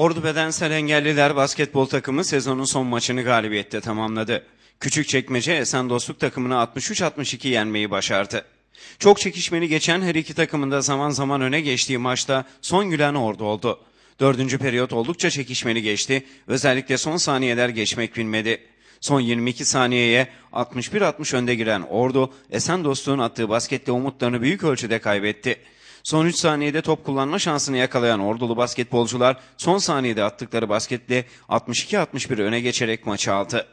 Ordu Bedensel Engelliler basketbol takımı sezonun son maçını galibiyette tamamladı. Küçükçekmece Esen Dostluk takımını 63-62 yenmeyi başardı. Çok çekişmeli geçen her iki takımın da zaman zaman öne geçtiği maçta son gülen Ordu oldu. Dördüncü periyot oldukça çekişmeli geçti. Özellikle son saniyeler geçmek bilmedi. Son 22 saniyeye 61-60 önde giren Ordu, Esen Dostluğun attığı basketle umutlarını büyük ölçüde kaybetti. Son 3 saniyede top kullanma şansını yakalayan Ordulu basketbolcular son saniyede attıkları basketle 62-61 öne geçerek maçı aldı.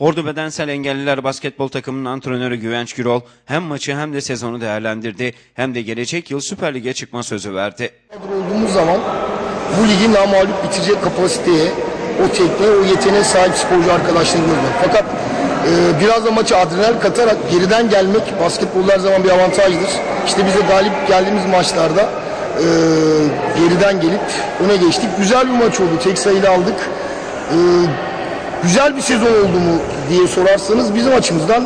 Ordu Bedensel Engelliler Basketbol takımının antrenörü Güvenç Gürol hem maçı hem de sezonu değerlendirdi hem de gelecek yıl Süper Lig'e çıkma sözü verdi. olduğumuz zaman bu ligi namağlup bitirecek kapasiteye, o tekniğe, o yeteneğe sahip sporcu arkadaşlarımız var. Fakat e, biraz da maça adrenal katarak geriden gelmek basketbolda her zaman bir avantajdır. İşte biz de galip geldiğimiz maçlarda e, geriden gelip öne geçtik. Güzel bir maç oldu. Tek sayıyla aldık. E, güzel bir sezon oldu mu diye sorarsanız bizim açımızdan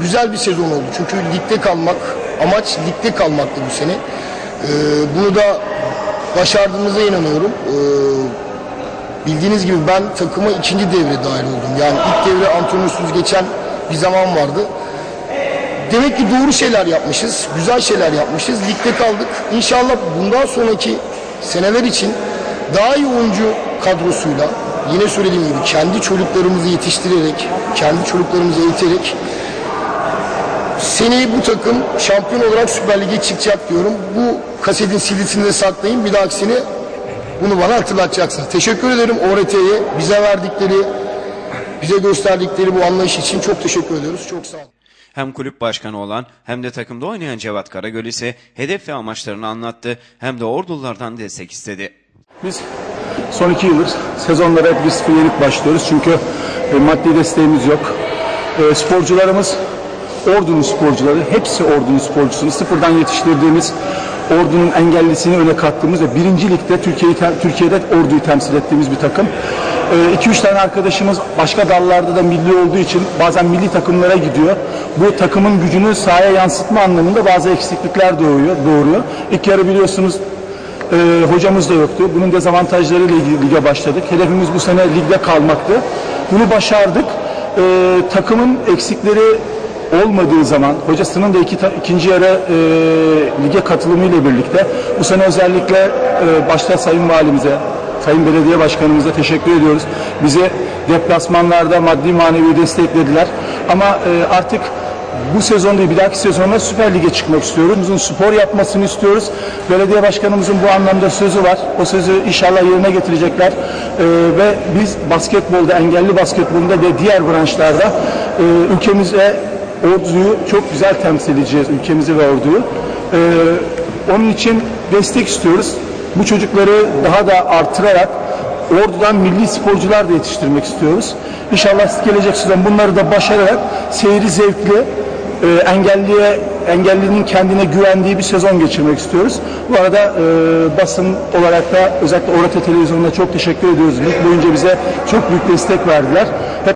güzel bir sezon oldu. Çünkü ligde kalmak, amaç ligde kalmaktı bu sene. Ee, bunu da başardığımıza inanıyorum. Ee, bildiğiniz gibi ben takıma ikinci devre dahil oldum. Yani ilk devre antrenörsüz geçen bir zaman vardı. Demek ki doğru şeyler yapmışız, güzel şeyler yapmışız. Ligde kaldık. İnşallah bundan sonraki seneler için daha iyi oyuncu kadrosuyla, yine söylediğim gibi kendi çocuklarımızı yetiştirerek, kendi çocuklarımızı eğiterek seneye bu takım şampiyon olarak Süper Lig'e çıkacak diyorum. Bu kasetin CD'sini de saklayın. Bir dahakisini bunu bana hatırlatacaksınız. Teşekkür ederim ORT'ye bize verdikleri, bize gösterdikleri bu anlayış için çok teşekkür ediyoruz. Çok sağ olun. Hem kulüp başkanı olan hem de takımda oynayan Cevat Karagöl ise hedef ve amaçlarını anlattı hem de Ordululardan destek istedi. Biz son iki yıldır sezonlara hep 1-0 yenip başlıyoruz. Çünkü e, maddi desteğimiz yok. E, sporcularımız Ordu'nun sporcuları, hepsi Ordu'nun sporcusunu sıfırdan yetiştirdiğimiz, Ordu'nun engellisini öne kattığımız ve birinci ligde Türkiye'yi Türkiye'de Ordu'yu temsil ettiğimiz bir takım. 2-3 tane arkadaşımız başka dallarda da milli olduğu için bazen milli takımlara gidiyor. Bu takımın gücünü sahaya yansıtma anlamında bazı eksiklikler doğuyor, doğuruyor. İlk yarı biliyorsunuz ee, hocamız da yoktu. Bunun dezavantajlarıyla ilgili lige başladık. Hedefimiz bu sene ligde kalmaktı. Bunu başardık. Ee, takımın eksikleri olmadığı zaman hocasının da iki, ikinci yarı e, lige katılımıyla birlikte bu sene özellikle e, başta Sayın Valimize, Sayın Belediye Başkanımıza teşekkür ediyoruz. Bize deplasmanlarda maddi manevi desteklediler. Ama e, artık bu sezon değil bir dahaki sezonda Süper Lig'e çıkmak istiyoruz. Bizim spor yapmasını istiyoruz. Belediye başkanımızın bu anlamda sözü var. O sözü inşallah yerine getirecekler. Ee, ve biz basketbolda, engelli basketbolunda ve diğer branşlarda e, ülkemize orduyu çok güzel temsil edeceğiz. Ülkemizi ve orduyu. Ee, onun için destek istiyoruz. Bu çocukları daha da artırarak Ordu'dan milli sporcular da yetiştirmek istiyoruz. İnşallah gelecek sezon bunları da başararak seyri zevkli, e, engelliye engellinin kendine güvendiği bir sezon geçirmek istiyoruz. Bu arada e, basın olarak da özellikle Orata Televizyonu'na çok teşekkür ediyoruz. Lig boyunca bize çok büyük destek verdiler. Hep